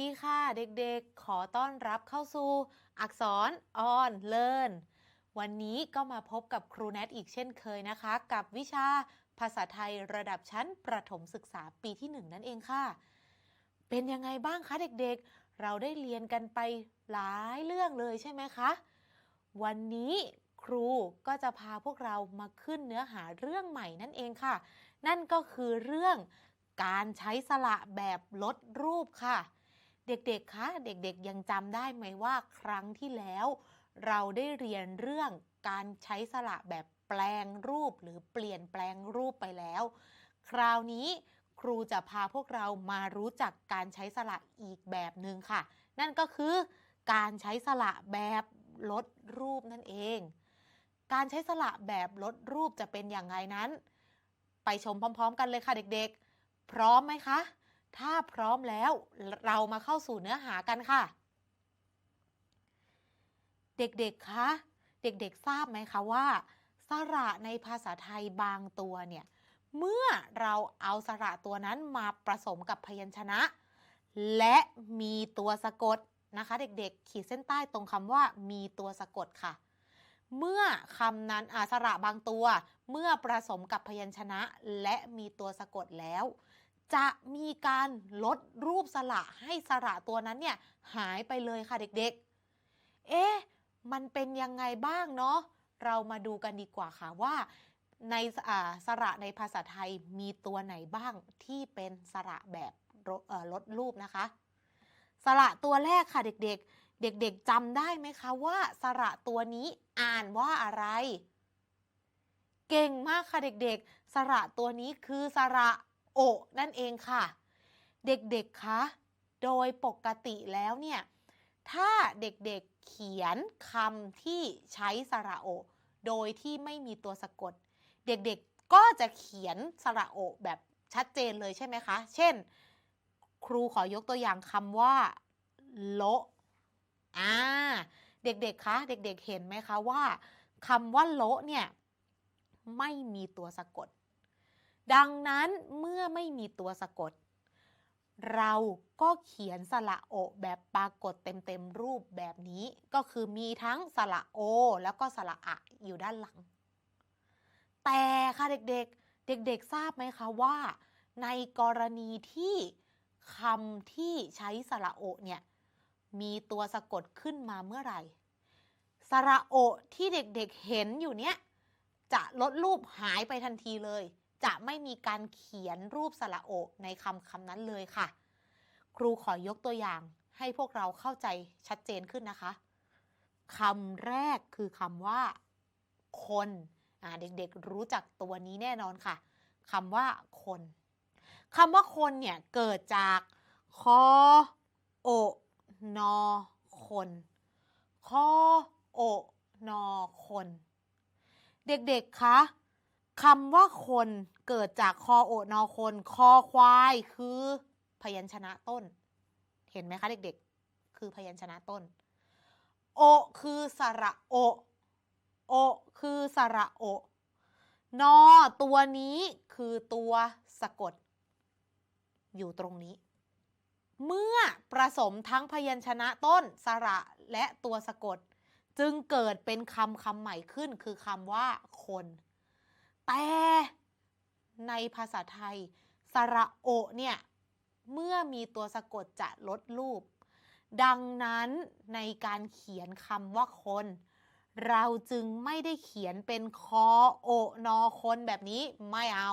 ดีค่ะเด็กๆ ขอต้อนรับเข้าสู่ อักษรออนเลิร์นวันนี้ก็มาพบกับครูแนทอีกเช่นเคยนะคะ กับวิชาภาษาไทยระดับชั้นประถมศึกษาปีที่ 1 นั่นเองค่ะ เป็นยังไงบ้างคะเด็กๆ เราได้เรียนกันไปหลายเรื่องเลยใช่ไหมคะ วันนี้ครูก็จะพาพวกเรามาขึ้นเนื้อหาเรื่องใหม่นั่นเองค่ะ นั่นก็คือเรื่องการใช้สระแบบลดรูปค่ะ เด็กๆ คะ เด็กๆ ยังจำได้ไหมว่าครั้งที่แล้ว เราได้เรียนเรื่องการใช้สระแบบแปลงรูปหรือเปลี่ยนแปลงรูปไปแล้ว คราวนี้ครูจะพาพวกเรามารู้จักการใช้สระอีกแบบหนึ่งค่ะ นั่นก็คือการใช้สระแบบลดรูปนั่นเอง การใช้สระแบบลดรูปจะเป็นอย่างไรนั้น ไปชมพร้อม ๆ กันเลยค่ะเด็กๆ พร้อมไหมคะ ถ้าพร้อมแล้วเรามาเข้าสู่เนื้อหากันค่ะ เด็กๆ คะ เด็กๆ ทราบไหมคะว่า สระในภาษาไทยบางตัวเนี่ย เมื่อเราเอาสระตัวนั้นมาผสมกับพยัญชนะ และมีตัวสะกดนะคะ เด็กๆ ขีดเส้นใต้ตรงคำว่ามีตัวสะกดค่ะ เมื่อคำนั้นอาสระบางตัว เมื่อผสมกับพยัญชนะ และมีตัวสะกดแล้ว จะมีการลดรูปสระให้สระตัวนั้นเนี่ยหายไปเลยค่ะเด็กๆ เอ๊ะ มันเป็นยังไงบ้างเนาะ เรามาดูกันดีกว่าค่ะว่า ในสระในภาษาไทยมีตัวไหนบ้างที่เป็นสระแบบลดรูปนะคะ สระตัวแรกค่ะเด็กๆ เด็กๆจำได้ไหมคะว่าสระตัวนี้อ่านว่าอะไร เก่งมากค่ะเด็กๆ สระตัวนี้คือสระ โอนั่นเองค่ะ เด็กๆคะโดยปกติแล้วเนี่ย ถ้าเด็กๆเขียนคำที่ใช้สระโอ โดยที่ไม่มีตัวสะกด เด็กๆก็จะเขียนสระโอแบบชัดเจนเลยใช่ไหมคะ เช่น ครูขอยกตัวอย่างคำว่าโละอ่าเด็กๆ คะ เด็กๆ เห็นไหมคะว่าคำว่าโละเนี่ย ไม่มีตัวสะกด ดังนั้นเมื่อไม่มีตัวสะกด เราก็เขียนสระโอแบบปรากฏเต็มๆรูปแบบนี้ ก็คือมีทั้งสระโอ แล้วก็สระอะอยู่ด้านหลัง แต่ค่ะเด็กๆ เด็กๆทราบไหมคะว่า ในกรณีที่คำที่ใช้สระโอเนี่ยมีตัวสะกดขึ้นมาเมื่อไหร่ สระโอที่เด็กๆเห็นอยู่เนี้ยจะลดรูปหายไปทันทีเลย จะไม่มีการเขียนรูปสระโอในคำคำนั้นเลยค่ะ ครูขอยกตัวอย่างให้พวกเราเข้าใจชัดเจนขึ้นนะคะคำแรกคือคำว่า คนเด็กๆรู้จักตัวนี้แน่นอนค่ะคำว่าคนคำว่าคนเนี่ยเกิดจากคอโอนอคนคอโอนอคน เด็กๆคะ คำว่าคนเกิดจากคอโอนอคน คอควายคือพยัญชนะต้น เห็นไหมคะเด็กๆ คือพยัญชนะต้น โอ คือสระโอ โอ คือสระโอ นอตัวนี้คือตัวสะกด อยู่ตรงนี้ เมื่อประสมทั้งพยัญชนะต้น สระและตัวสะกด จึงเกิดเป็นคำคำใหม่ขึ้นคือคำว่าคน แต่ในภาษาไทย สระโอเนี่ย เมื่อมีตัวสะกดจะลดรูป ดังนั้นในการเขียนคำว่าคน เราจึงไม่ได้เขียนเป็นคอโอนอคนแบบนี้ไม่เอา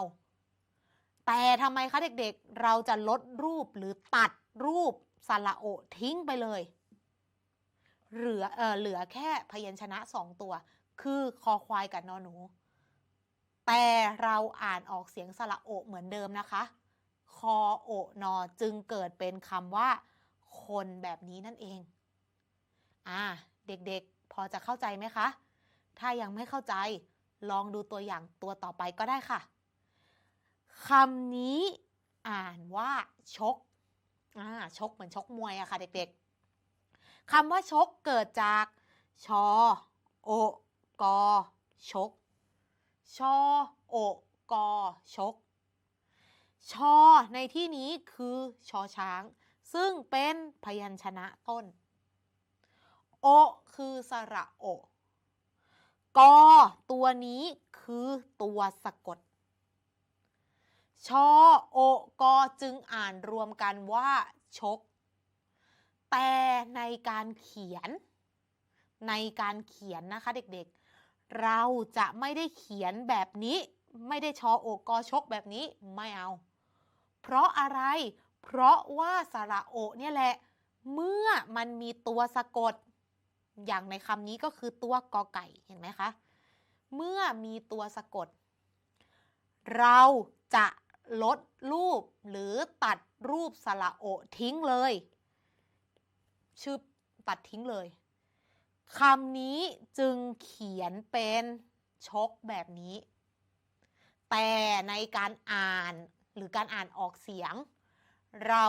แต่ทำไมคะเด็กๆ เราจะลดรูปหรือตัดรูปสระโอทิ้งไปเลยเหลือเออเหลือแค่พยัญชนะสองตัว คือคอควายกับนอหนู แต่เราอ่านออกเสียงสระโอเหมือนเดิมนะคะ คอโอนอจึงเกิดเป็นคำว่า คนแบบนี้นั่นเอง อ่า เด็กๆ พอจะเข้าใจไหมคะ ถ้ายังไม่เข้าใจ ลองดูตัวอย่างตัวต่อไปก็ได้ค่ะคำนี้อ่านว่าชก อ่า ชกเหมือนชกมวยอะค่ะ เด็กๆคำว่าชกเกิดจาก ชอ โอกอชก ชอโอกอชก ชอในที่นี้คือชอช้าง ซึ่งเป็นพยัญชนะต้น โอ คือสระโอกอตัวนี้คือตัวสะกด ชอโอกอจึงอ่านรวมกันว่าชก แต่ในการเขียน ในการเขียนนะคะเด็กๆ เราจะไม่ได้เขียนแบบนี้ ไม่ได้ชอโอกอชกแบบนี้ไม่เอา เพราะอะไร เพราะว่าสระโอเนี่ยแหละ เมื่อมันมีตัวสะกด อย่างในคำนี้ก็คือตัวกอไก่เห็นไหมคะ เมื่อมีตัวสะกด เราจะลดรูปหรือตัดรูปสระโอทิ้งเลย ชื่อตัดทิ้งเลย คำนี้จึงเขียนเป็นชกแบบนี้ แต่ในการอ่านหรือการอ่านออกเสียง เรา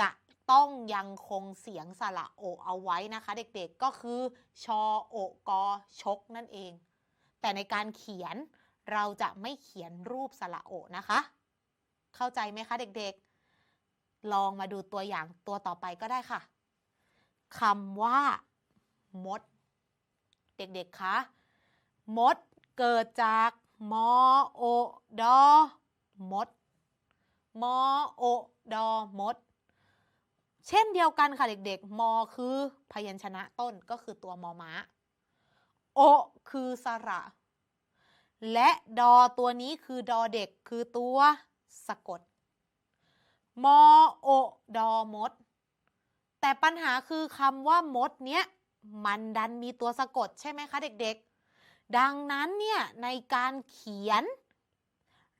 จะต้องยังคงเสียงสระโอเอาไว้นะคะ เด็กๆก็คือชอโอกอชกนั่นเอง แต่ในการเขียนเราจะไม่เขียนรูปสระโอนะคะ เข้าใจไหมคะเด็กๆ ลองมาดูตัวอย่างตัวต่อไปก็ได้ค่ะคำว่ามด เด็กๆคะมดเกิดจากมอโอดอมดมอโอดอมด เช่นเดียวกันค่ะเด็กๆ มอคือพยัญชนะต้นก็คือตัวมอม้า โอคือสระ และดอตัวนี้คือดอเด็กคือตัวสะกด มอโอดอมด แต่ปัญหาคือคำว่ามดเนี้ย มันดันมีตัวสะกดใช่ไหมคะเด็กๆ ดังนั้นเนี่ยในการเขียน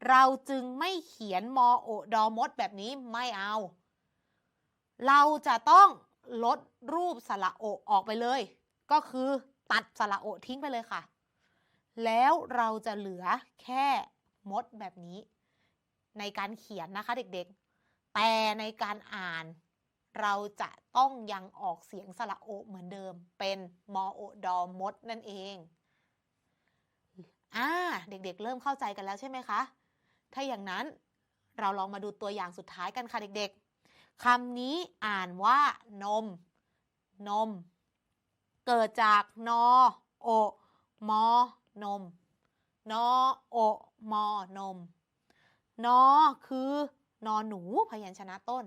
เราจึงไม่เขียนมอโอดอมดแบบนี้ไม่เอา เราจะต้องลดรูปสระโอออกไปเลย ก็คือตัดสระโอทิ้งไปเลยค่ะ แล้วเราจะเหลือแค่มดแบบนี้ ในการเขียนนะคะเด็กๆ แต่ในการอ่าน เราจะต้องยังออกเสียงสระโอเหมือนเดิม เป็นมอโอดอมดนั่นเองอ่าเด็กๆ เริ่มเข้าใจกันแล้วใช่ไหมคะ ถ้าอย่างนั้นเราลองมาดูตัวอย่างสุดท้ายกันค่ะเด็กๆคำนี้อ่านว่านม นม เกิดจากนอโอมอนม นอโอมอนม นอคือนอหนูพยัญชนะต้น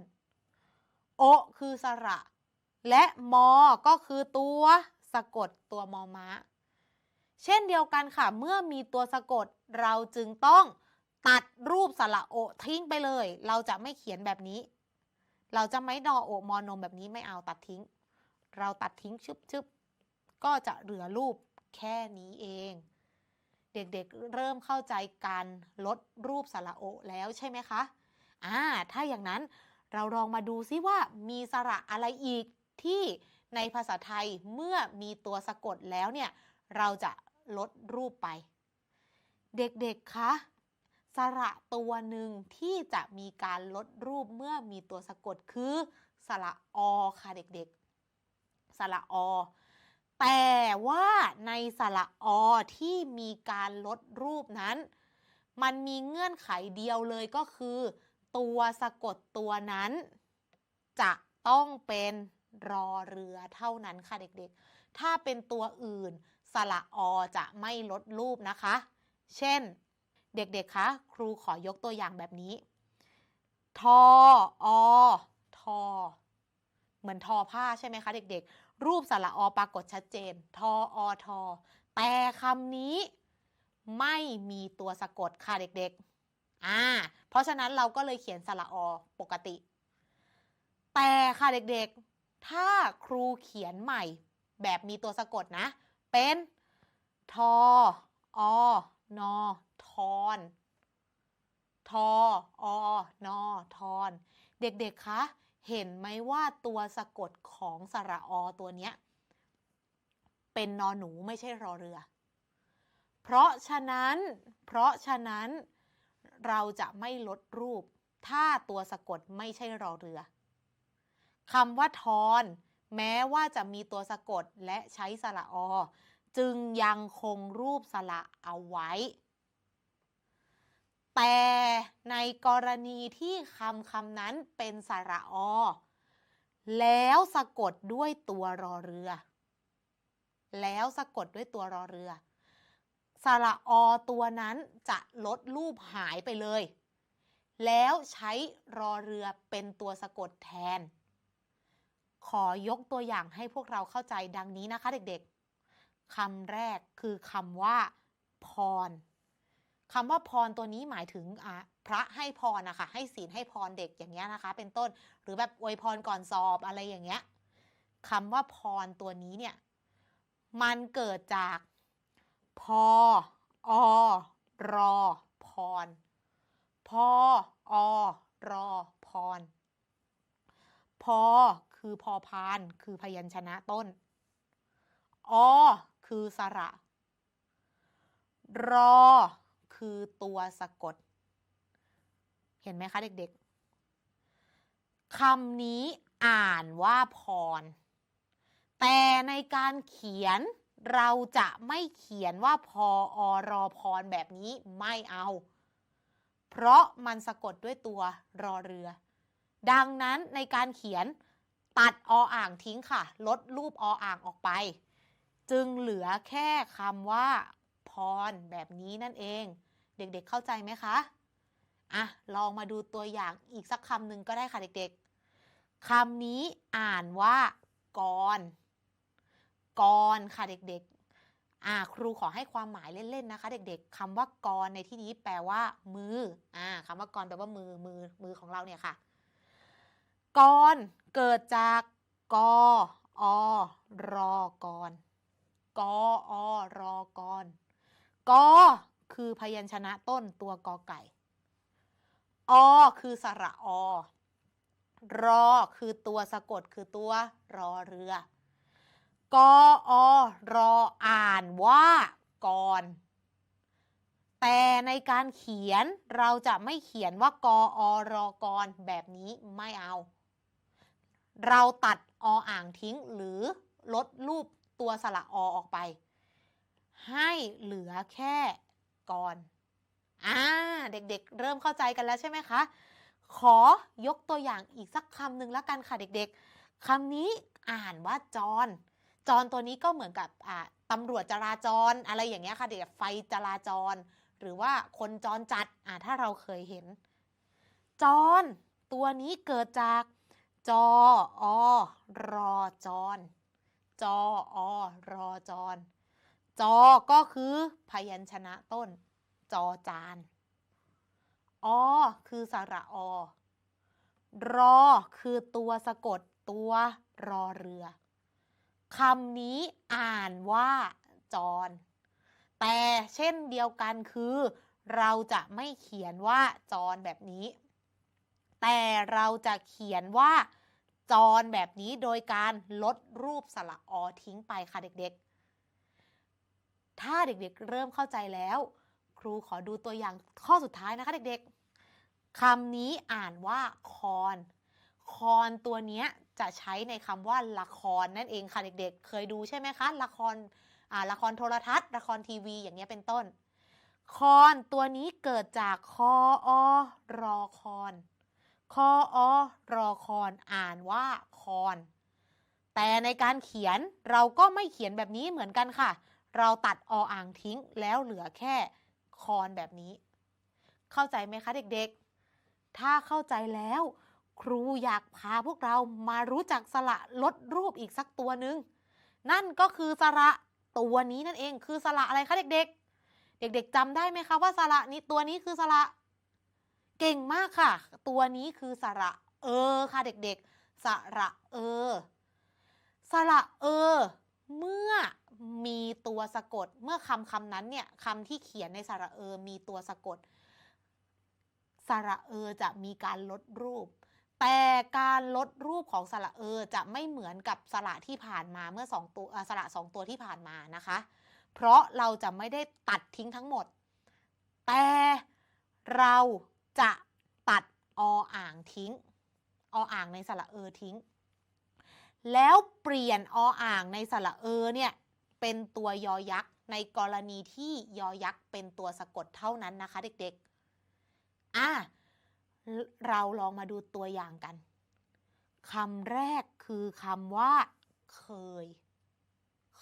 โอคือสระ และมอ ก็คือตัวสะกดตัวมอม้า เช่นเดียวกันค่ะ เมื่อมีตัวสะกดเราจึงต้องตัดรูปสระโอทิ้งไปเลย เราจะไม่เขียนแบบนี้ เราจะไม่นอโอมอนมแบบนี้ไม่เอาตัดทิ้ง เราตัดทิ้งชึบชึบก็จะเหลือรูปแค่นี้เอง เด็กๆเริ่มเข้าใจการลดรูปสระโอแล้วใช่ไหมคะอ่าถ้าอย่างนั้น เราลองมาดูซิว่ามีสระอะไรอีกที่ในภาษาไทยเมื่อมีตัวสะกดแล้วเนี่ย เราจะลดรูปไป เด็กๆ คะสระตัวหนึ่งที่จะมีการลดรูปเมื่อมีตัวสะกดคือสระอค่ะเด็กๆ สระอ แต่ว่าในสระอที่มีการลดรูปนั้น มันมีเงื่อนไขเดียวเลยก็คือ ตัวสะกดตัวนั้น จะต้องเป็นรอเรือเท่านั้นค่ะเด็กๆ ถ้าเป็นตัวอื่น สระอจะไม่ลดรูปนะคะ เช่น เด็กๆ คะ ครูขอยกตัวอย่างแบบนี้ ทออทอ เหมือนทอผ้าใช่ไหมคะเด็กๆ รูปสระอปรากฏชัดเจน ทออทอ แต่คำนี้ไม่มีตัวสะกดค่ะเด็กๆ อ่า เพราะฉะนั้นเราก็เลยเขียนสระอปกติ แต่ค่ะเด็กๆ ถ้าครูเขียนใหม่ แบบมีตัวสะกดนะ เป็นทออนอทอนทออนอทอน เด็กๆ คะ เห็นไหมว่าตัวสะกดของสระอตัวเนี้ย เป็นนอหนูไม่ใช่รอเรือ เพราะฉะนั้น เพราะฉะนั้น เราจะไม่ลดรูป ถ้าตัวสะกดไม่ใช่รอเรือคำว่าทอน แม้ว่าจะมีตัวสะกดและใช้สระอ จึงยังคงรูปสระเอาไว้ แต่ในกรณีที่คำคำนั้นเป็นสระอ แล้วสะกดด้วยตัวรอเรือ แล้วสะกดด้วยตัวรอเรือ สระอตัวนั้นจะลดรูปหายไปเลย แล้วใช้รอเรือเป็นตัวสะกดแทน ขอยกตัวอย่างให้พวกเราเข้าใจดังนี้นะคะเด็กๆคำแรกคือคำว่า พรคำว่าพรตัวนี้หมายถึงพระให้พรนะคะให้ศีลให้พรเด็กอย่างเงี้ยนะคะ เป็นต้นหรือแบบอวยพรก่อนสอบอะไรอย่างเงี้ยคำว่าพรตัวนี้เนี่ยมันเกิดจาก พออรอพร พออรอพร พอคือพอพานคือพยัญชนะต้น อ คือสระ รอ คือตัวสะกด เห็นไหมคะเด็กๆ คำนี้อ่านว่าพร แต่ในการเขียน เราจะไม่เขียนว่าพออรอพรแบบนี้ไม่เอา เพราะมันสะกดด้วยตัวรอเรือ ดังนั้นในการเขียนตัดออ่างทิ้งค่ะ ลดรูปออ่างออกไป จึงเหลือแค่คำว่า พรแบบนี้นั่นเอง เด็กๆเข้าใจไหมคะอะลองมาดูตัวอย่างอีกสักคำหนึ่งก็ได้ค่ะเด็กๆคำนี้อ่านว่ากร กรค่ะเด็กๆอ่าครูขอให้ความหมายเล่นๆนะคะ เด็กๆคำว่ากรในที่นี้แปลว่า มืออ่าคำว่ากรแปลว่ามือมือมือของเราเนี่ยค่ะกรเกิดจากกออรอกรกออรอกรกอคือพยัญชนะต้นตัวกอไก่ อ คือสระอ รอ คือตัวสะกดคือตัวรอเรือ กออรออ่านว่ากรแต่ในการเขียนเราจะไม่เขียนว่ากออรอกรแบบนี้ไม่เอา เราตัดออ่างทิ้งหรือลดรูปตัวสระอออกไป ให้เหลือแค่กรอ่าเด็กๆ เริ่มเข้าใจกันแล้วใช่ไหมคะ ขอยกตัวอย่างอีกสักคำหนึ่งแล้วกันค่ะเด็กๆคำนี้อ่านว่าจร จรตัวนี้ก็เหมือนกับตำรวจจราจรอะไรอย่างเงี้ยค่ะเด็กไฟจราจร หรือว่าคนจรจัดอ่าถ้าเราเคยเห็น จรตัวนี้เกิดจากจออรอจรจออรอจรจอก็คือพยัญชนะต้น จอจานอคือสระอรอคือตัวสะกดตัวรอเรือ คำนี้อ่านว่าจร แต่เช่นเดียวกันคือ เราจะไม่เขียนว่าจรแบบนี้ แต่เราจะเขียนว่าจรแบบนี้โดยการลดรูปสระอทิ้งไปค่ะเด็กๆ ถ้าเด็กๆเริ่มเข้าใจแล้ว ครูขอดูตัวอย่างข้อสุดท้ายนะคะเด็กๆคำนี้อ่านว่าคอน คอนตัวเนี้ย จะใช้ในคำว่าละครนั่นเองค่ะเด็กๆ เคยดูใช่ไหมคะ ละครอ่าละครโทรทัศน์ ละครทีวีอย่างเงี้ยเป็นต้น คอนตัวนี้เกิดจากคออรอคอนคออรอคอนอ่านว่าคอนแต่ในการเขียนเราก็ไม่เขียนแบบนี้เหมือนกันค่ะ เราตัดออ่างทิ้งแล้วเหลือแค่คอนแบบนี้ เข้าใจไหมคะเด็กๆ ถ้าเข้าใจแล้ว ครูอยากพาพวกเรามารู้จักสระลดรูปอีกสักตัวหนึ่งนั่นก็คือสระตัวนี้นั่นเองคือสระอะไรคะเด็กๆ เด็ก ๆจำได้ไหมคะว่าสระนี้ตัวนี้คือสระเก่งมากค่ะ ตัวนี้คือสระเออค่ะเด็กๆ สระเออ สระเออ เมื่อมีตัวสะกด เมื่อคำคำนั้นเนี่ยคำที่เขียนในสระเออมีตัวสะกด สระเออจะมีการลดรูป แต่การลดรูปของสระเออจะไม่เหมือนกับสระที่ผ่านมาเมื่อสองตัวสระสองตัวที่ผ่านมานะคะ เพราะเราจะไม่ได้ตัดทิ้งทั้งหมด แต่เราจะตัดออ่างทิ้งออ่างในสระเออทิ้ง แล้วเปลี่ยนออ่างในสระเออเนี่ยเป็นตัวยอยักษ์ในกรณีที่ยอยักษ์เป็นตัวสะกดเท่านั้นนะคะ เด็กๆ อะ เราลองมาดูตัวอย่างกันคำแรกคือคำว่า เคย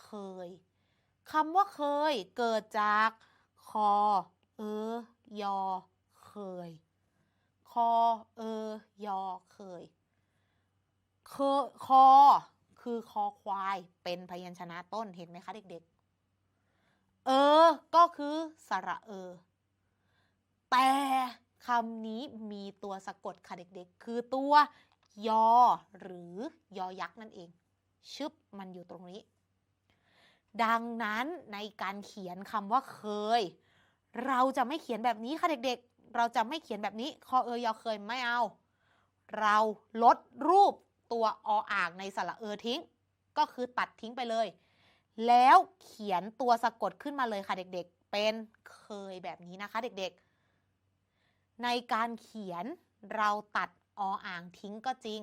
เคยคำว่าเคย เกิดจาก คอ เออยอ เคย คอ เออยอ เคย เคคอ คือคอควาย เป็นพยัญชนะต้น เห็นไหมคะเด็กๆ เออ ก็คือ สระเออ แต่ คำนี้มีตัวสะกดค่ะเด็กๆ คือตัวยอ หรือยอยักษ์นั่นเอง ชึบมันอยู่ตรงนี้ ดังนั้นในการเขียนคำว่าเคย เราจะไม่เขียนแบบนี้ค่ะเด็กๆ เราจะไม่เขียนแบบนี้ คอเอยอเคยไม่เอา เราลดรูปตัวออ่างในสระเออทิ้ง ก็คือตัดทิ้งไปเลย แล้วเขียนตัวสะกดขึ้นมาเลยค่ะเด็กๆ เป็นเคยแบบนี้นะคะเด็กๆ ในการเขียนเราตัดออ่างทิ้งก็จริง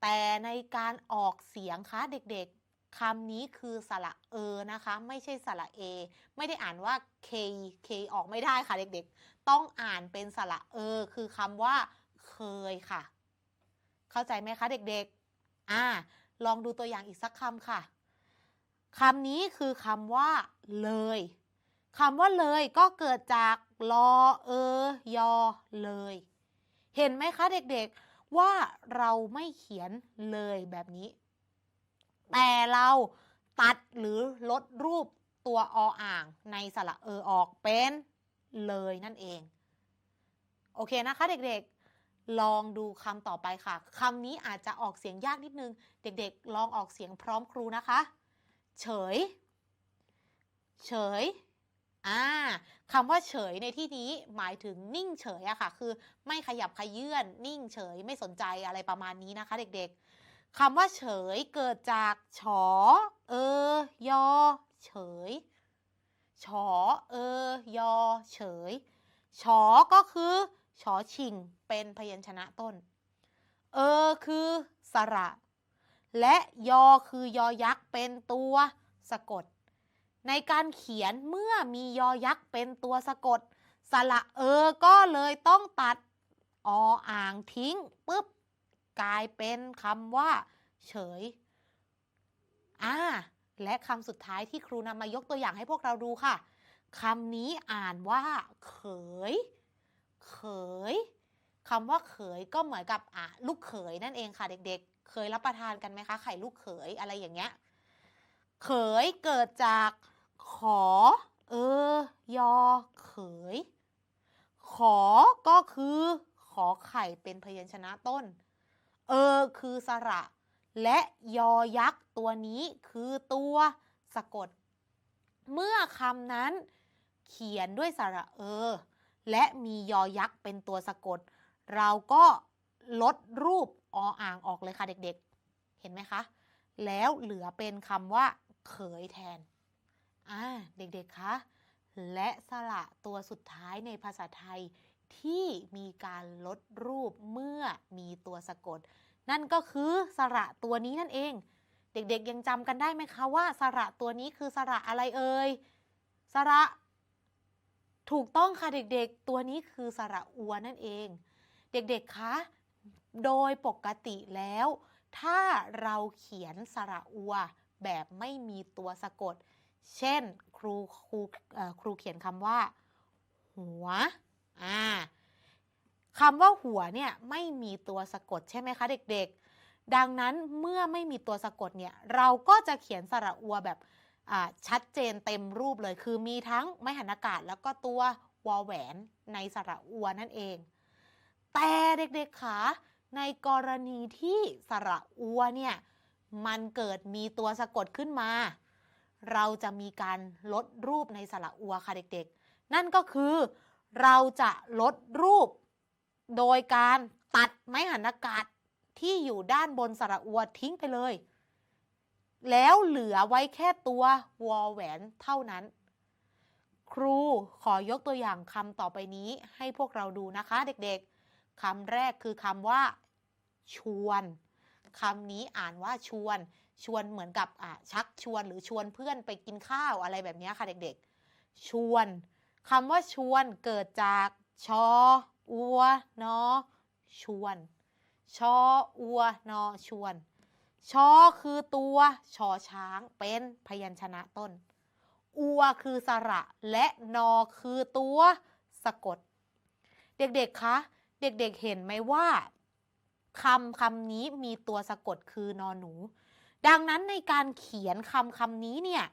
แต่ในการออกเสียงคะเด็กๆคำนี้คือสระเออนะคะ ไม่ใช่สระเอไม่ได้อ่านว่า k k ออกไม่ได้ค่ะเด็กๆ ต้องอ่านเป็นสระเออคือคำว่าเคยค่ะ เข้าใจไหมคะเด็กๆอ่าลองดูตัวอย่างอีกสักคำค่ะคำนี้คือคำว่าเลย คำว่าเลยก็เกิดจากลอเออยอเลย เห็นไหมคะเด็กๆว่าเราไม่เขียนเลยแบบนี้ แต่เราตัดหรือลดรูปตัวออ่างในสระเออออกเป็นเลยนั่นเอง โอเคนะคะเด็กๆ ลองดูคำต่อไปค่ะคำนี้อาจจะออกเสียงยากนิดนึง เด็กๆ ลองออกเสียงพร้อมครูนะคะ เฉย เฉย อ่าคำว่าเฉยในที่นี้หมายถึงนิ่งเฉยอะค่ะ คือไม่ขยับขยื่นนิ่งเฉยไม่สนใจอะไรประมาณนี้นะคะ เด็กๆคำว่าเฉยเกิดจากฉอ เออยอ เฉยฉอ เออยอ เฉยฉอก็คือชอชิงเป็นพยัญชนะต้น เออคือสระ และยอคือยอยักษ์เป็นตัวสะกด ในการเขียนเมื่อมียอยักษ์เป็นตัวสะกด สระเออก็เลยต้องตัดออ่างทิ้งปุ๊บกลายเป็นคำว่า เฉยอ่าและคำสุดท้ายที่ครูนำมายกตัวอย่างให้พวกเราดูค่ะคำนี้อ่านว่า เขย เขยคำว่าเขยก็เหมือนกับอะลูกเขยนั่นเองค่ะ เด็กๆ เคยรับประทานกันไหมคะ ไข่ลูกเขยอะไรอย่างเงี้ย เขยเกิดจาก ขอ เออยอเขย ขอก็คือ ขอไข่เป็นพยัญชนะต้น เออคือสระ และยอยักษ์ตัวนี้คือตัวสะกด เมื่อคำนั้น เขียนด้วยสระเออ และมียอยักษ์เป็นตัวสะกด เราก็ลดรูปออ่างออกเลยค่ะเด็กๆ เห็นไหมคะ แล้วเหลือเป็นคำว่าเขยแทน อ่าเด็กๆ คะ และสระตัวสุดท้ายในภาษาไทยที่มีการลดรูปเมื่อมีตัวสะกด นั่นก็คือสระตัวนี้นั่นเอง เด็กๆยังจำกันได้ไหมคะว่า สระตัวนี้คือสระอะไรเอ่ยสระ ถูกต้องค่ะเด็กๆ ตัวนี้คือสระอัวนั่นเอง เด็กๆคะโดยปกติแล้ว ถ้าเราเขียนสระอัวแบบไม่มีตัวสะกด เช่น ครูครูครูเขียนคำว่า หัวอ่าคำว่าหัวเนี่ยไม่มีตัวสะกดใช่ไหมคะเด็กๆ ดังนั้นเมื่อไม่มีตัวสะกดเนี่ยเราก็จะเขียนสระอัวแบบชัดเจนเต็มรูปเลย คือมีทั้งไม่หันอากาศแล้วก็ตัววอแหวนในสระอัวนั่นเอง แต่เด็กๆคะในกรณีที่สระอัวเนี่ยมันเกิดมีตัวสะกดขึ้นมา เราจะมีการลดรูปในสระอัวค่ะเด็กๆ นั่นก็คือเราจะลดรูป โดยการตัดไม้หันอากาศที่อยู่ด้านบนสระอัวทิ้งไปเลย แล้วเหลือไว้แค่ตัววอแหวนเท่านั้น ครูขอยกตัวอย่างคำต่อไปนี้ให้พวกเราดูนะคะเด็กๆคำแรกคือคำว่า ชวนคำนี้อ่านว่าชวน ชวนเหมือนกับอะชักชวนหรือชวนเพื่อนไปกินข้าวอะไรแบบนี้ค่ะเด็กๆ ชวนคำว่าชวนเกิดจากชอ อัว นอ ชวนชชอ อัว นอ ชวน ชอคือตัวชอช้างเป็นพยัญชนะต้น อัวคือสระและนอคือตัวสะกด เด็กๆ คะ เด็กๆ เห็นไหมว่าคำคำนี้มีตัวสะกดคือนอหนู ดังนั้นในการเขียนคำคำนี้เนี่ย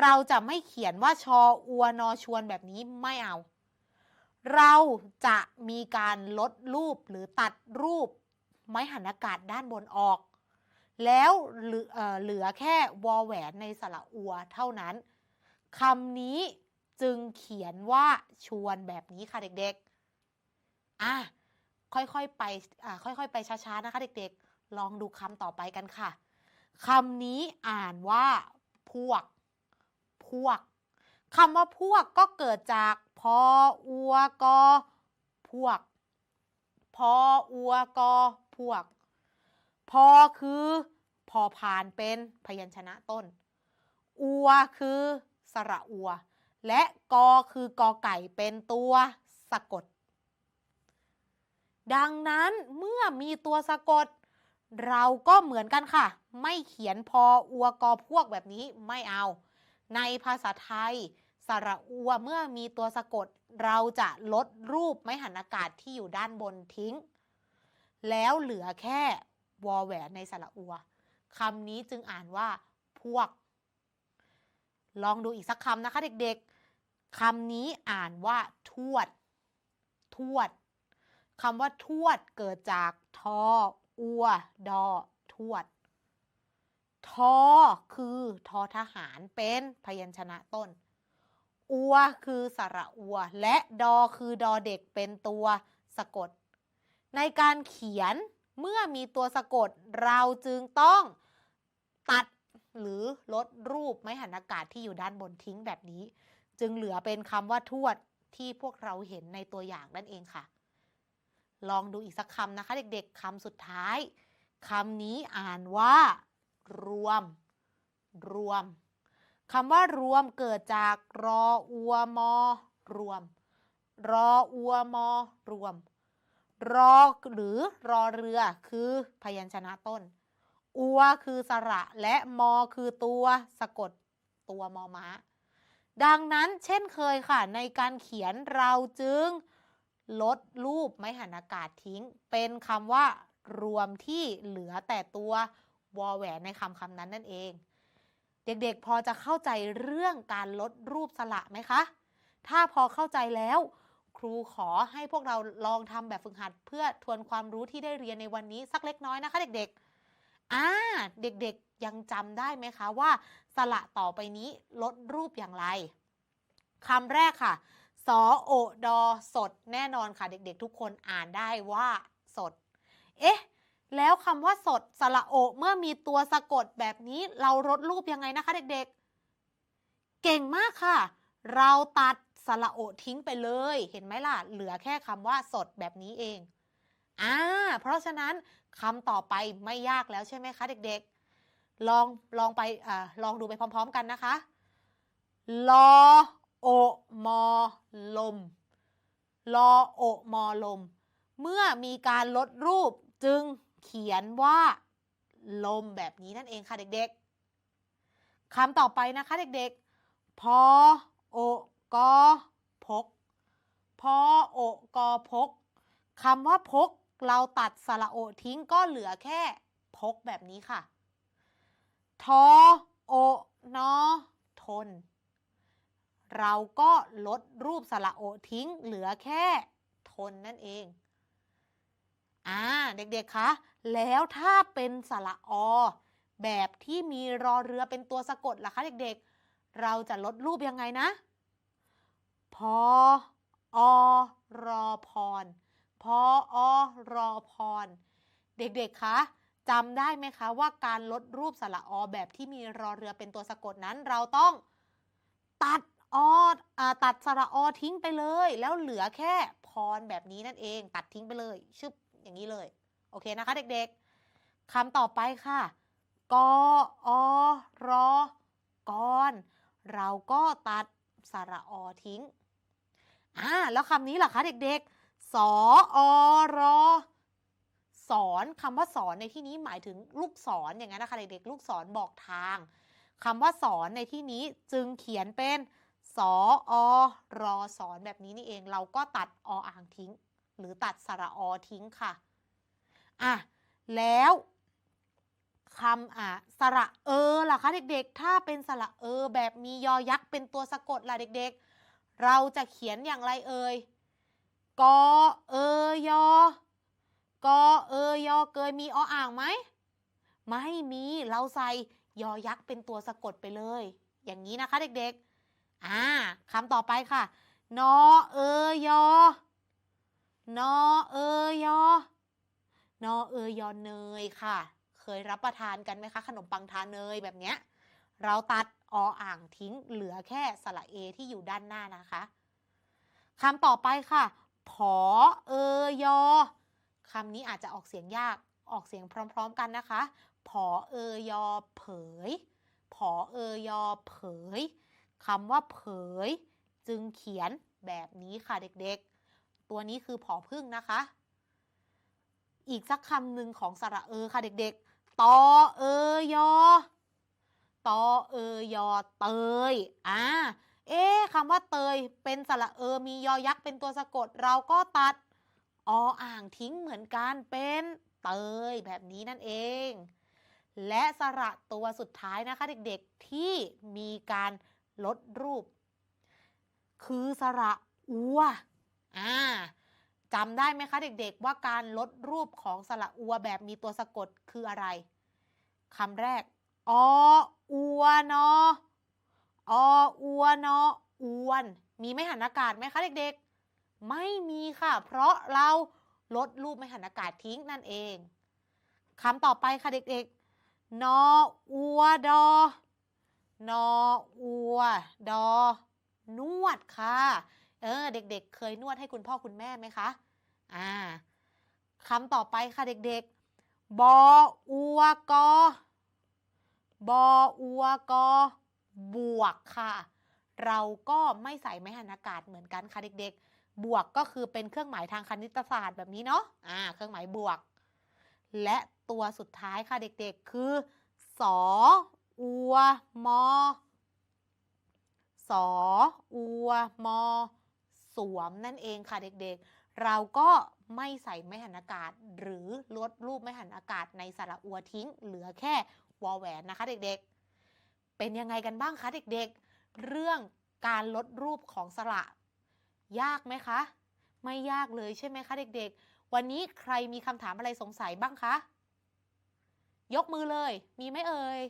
เราจะไม่เขียนว่าชออัวนอชวนแบบนี้ไม่เอา เราจะมีการลดรูปหรือตัดรูป ไม้หันอากาศด้านบนออก แล้วเหลืออลอแค่วอแหวนในสระอัวเท่านั้นคำนี้จึงเขียนว่าชวนแบบนี้ค่ะเด็กๆ อะค่อยๆไปอ่าค่อยๆไปช้าๆนะคะเด็กๆ ลองดูคำต่อไปกันค่ะ คำนี้อ่านว่าพวก พวกคำว่าพวกก็เกิดจากพออัวกอพวก พออัวกอพวก พอคือพอพานเป็นพยัญชนะต้น อัวคือสระอัว และกอคือกอไก่เป็นตัวสะกด ดังนั้นเมื่อมีตัวสะกด เราก็เหมือนกันค่ะ ไม่เขียนพออัวกอพวกแบบนี้ไม่เอา ในภาษาไทย สระอัวเมื่อมีตัวสะกด เราจะลดรูปไม้หันอากาศที่อยู่ด้านบนทิ้ง แล้วเหลือแค่วอแหวนในสระอัวคำนี้จึงอ่านว่าพวก ลองดูอีกสักคำนะคะเด็กๆคำนี้อ่านว่าทวด ทวดคำว่าทวดเกิดจากทอ อัว ดอ ทวด ทอ คือทอทหารเป็นพยัญชนะต้น อัว คือสระอัว และดอ คือดอเด็กเป็นตัวสะกด ในการเขียนเมื่อมีตัวสะกดเราจึงต้องตัดหรือลดรูปไม้หันอากาศที่อยู่ด้านบนทิ้งแบบนี้ จึงเหลือเป็นคำว่าทวดที่พวกเราเห็นในตัวอย่างนั่นเองค่ะ ลองดูอีกสักคำนะคะ เด็กๆคำสุดท้ายคำนี้อ่านว่า รวม รวมคำว่ารวมเกิดจากรออัวมอ รวม รออัวมอ รวม รอหรือรอเรือคือพยัญชนะต้น อัวคือสระและมอคือตัวสะกดตัวมอม้า ดังนั้นเช่นเคยค่ะ ในการเขียนเราจึง ลดรูปไม้หันอากาศทิ้ง เป็นคำว่ารวมที่เหลือแต่ตัววอแหวนในคำคำนั้นนั่นเอง เด็กๆพอจะเข้าใจเรื่องการลดรูปสระไหมคะ ถ้าพอเข้าใจแล้ว ครูขอให้พวกเราลองทำแบบฝึกหัด เพื่อทวนความรู้ที่ได้เรียนในวันนี้สักเล็กน้อยนะคะ เด็กๆอ่าเด็กๆยังจำได้ไหมคะว่า สระต่อไปนี้ลดรูปอย่างไรคำแรกค่ะ สอโอดอสดแน่นอนค่ะเด็กๆ ทุกคนอ่านได้ว่าสด เอ๊ะ แล้วคำว่าสดสระโอเมื่อมีตัวสะกดแบบนี้เราลดรูปยังไงนะคะเด็กๆ เก่งมากค่ะ เราตัดสระโอทิ้งไปเลย เห็นไหมล่ะ เหลือแค่คำว่าสดแบบนี้เองอ่าเพราะฉะนั้นคำต่อไปไม่ยากแล้วใช่ไหมคะ เด็กๆ ลองลองไปอลองดูไปพร้อม ๆ กันนะคะ ลอ โอมอลมลอโอมอลม เมื่อมีการลดรูปจึงเขียนว่า ลมแบบนี้นั่นเองค่ะเด็กๆคำต่อไปนะคะเด็กๆ พอโอกอพก พอโอกอพกคำว่าพกเราตัดสระโอทิ้งก็เหลือแค่พกแบบนี้ค่ะ ทอโอนอทน เราก็ลดรูปสระโอทิ้งเหลือแค่ทนนั่นเอง อ่า เด็กๆ คะ แล้วถ้าเป็นสระอ แบบที่มีรอเรือเป็นตัวสะกดล่ะคะเด็กๆ เราจะลดรูปยังไงนะ พออรอพร พออรอพร เด็กๆ คะจำได้ไหมคะว่าการลดรูปสระอแบบที่มีรอเรือเป็นตัวสะกดนั้นเราต้องตัด ออาตัดสระอทิ้งไปเลย แล้วเหลือแค่พรแบบนี้นั่นเอง ตัดทิ้งไปเลยชึบอย่างนี้เลย โอเคนะคะเด็กๆคำต่อไปค่ะกออรอกรเราก็ตัดสระอทิ้งอ่าแล้วคำนี้ล่ะคะเด็กๆ สออรอสอนคำว่าสอนในที่นี้หมายถึงลูกศรอย่างนั้นนะคะเด็กๆ ลูกศรบอกทางคำว่าสอนในที่นี้จึงเขียนเป็น สออรอสอนแบบนี้นี่เอง เราก็ตัดออ่างทิ้ง หรือตัดสระอทิ้งค่ะอะแล้วคำอะสระเออล่ะคะเด็กๆ ถ้าเป็นสระเออ แบบมียอยักษ์เป็นตัวสะกดล่ะเด็กๆ เราจะเขียนอย่างไรเอ่ยกอเออยอกอเอยอเกยมีออ่างไหมไม่มีเราใส่ยอยักษ์เป็นตัวสะกดไปเลย อย่างนี้นะคะเด็กๆ อ่าคำต่อไปค่ะ นอเอยอนอเอยอนอเอยอเนยค่ะ เคยรับประทานกันไหมคะ ขนมปังทาเนยแบบเนี้ย เราตัดออ่างทิ้งเหลือแค่สระเอที่อยู่ด้านหน้านะคะคำต่อไปค่ะ ผอเอยอคำนี้อาจจะออกเสียงยากออกเสียงพร้อม ๆ กันนะคะ ผอเอยอเผย ผอเอยอเผย คำว่าเผย จึงเขียนแบบนี้ค่ะเด็กๆ ตัวนี้คือผอพึ่งนะคะ อีกสักคำหนึ่งของสระเออค่ะเด็กๆ ตอเอยอ ตอเอยอเตย อ่า เอ๊คำว่าเตย เป็นสระเออมียอยักษ์เป็นตัวสะกด เราก็ตัดออ่างทิ้งเหมือนกันเป็นเตยแบบนี้นั่นเอง และสระตัวสุดท้ายนะคะเด็กๆ ที่มีการ ลดรูป คือสระอัวอ่าจำได้ไหมคะเด็กๆ ว่าการลดรูปของสระอัวแบบมีตัวสะกดคืออะไรคำแรกออัวนอออัวนออวน มีไม่หันอากาศไหมคะเด็กๆ ไม่มีค่ะ เพราะเราลดรูปไม่หันอากาศทิ้งนั่นเองคำต่อไปค่ะเด็กๆ นออัวดอ นออัว ดอ นวดค่ะ เออ เด็กๆเคยนวดให้คุณพ่อคุณแม่ไหมคะ อ่าคำต่อไปค่ะเด็กๆ บออัวกอ บออัวกอ บวกค่ะ เราก็ไม่ใส่ไม้หันอากาศเหมือนกันค่ะเด็กๆ บวกก็คือเป็นเครื่องหมายทางคณิตศาสตร์แบบนี้เนาะ อ่า เครื่องหมายบวก และตัวสุดท้ายค่ะเด็กๆ คือสอ อัว มอ สอ อัว มอ สวมนั่นเองค่ะเด็กๆ เราก็ไม่ใส่ไม่หันอากาศ หรือลดรูปไม่หันอากาศในสระอัวทิ้ง เหลือแค่วอแหวนนะคะเด็กๆ เป็นยังไงกันบ้างคะเด็กๆ เรื่องการลดรูปของสระ ยากไหมคะ ไม่ยากเลยใช่ไหมคะเด็กๆ วันนี้ใครมีคำถามอะไรสงสัยบ้างคะ ยกมือเลย มีไหมเอ่ย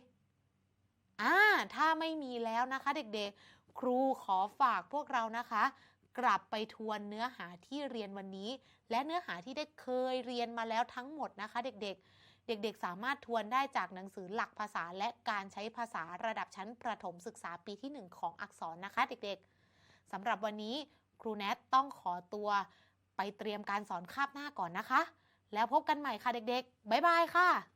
อ่า ถ้าไม่มีแล้ว นะคะเด็กๆ ครูขอฝากพวกเรานะคะ กลับไปทวนเนื้อหาที่เรียนวันนี้ และเนื้อหาที่ได้เคยเรียนมาแล้วทั้งหมดนะคะ เด็กๆ เด็กๆ สามารถทวนได้จากหนังสือหลักภาษาและการใช้ภาษาระดับชั้นประถมศึกษาปีที่ 1 ของอักษรนะคะ เด็กๆสำหรับวันนี้ครูแนทต้องขอตัวไปเตรียมการสอนคาบหน้าก่อนนะคะ แล้วพบกันใหม่ค่ะเด็กๆ บ๊ายบายค่ะ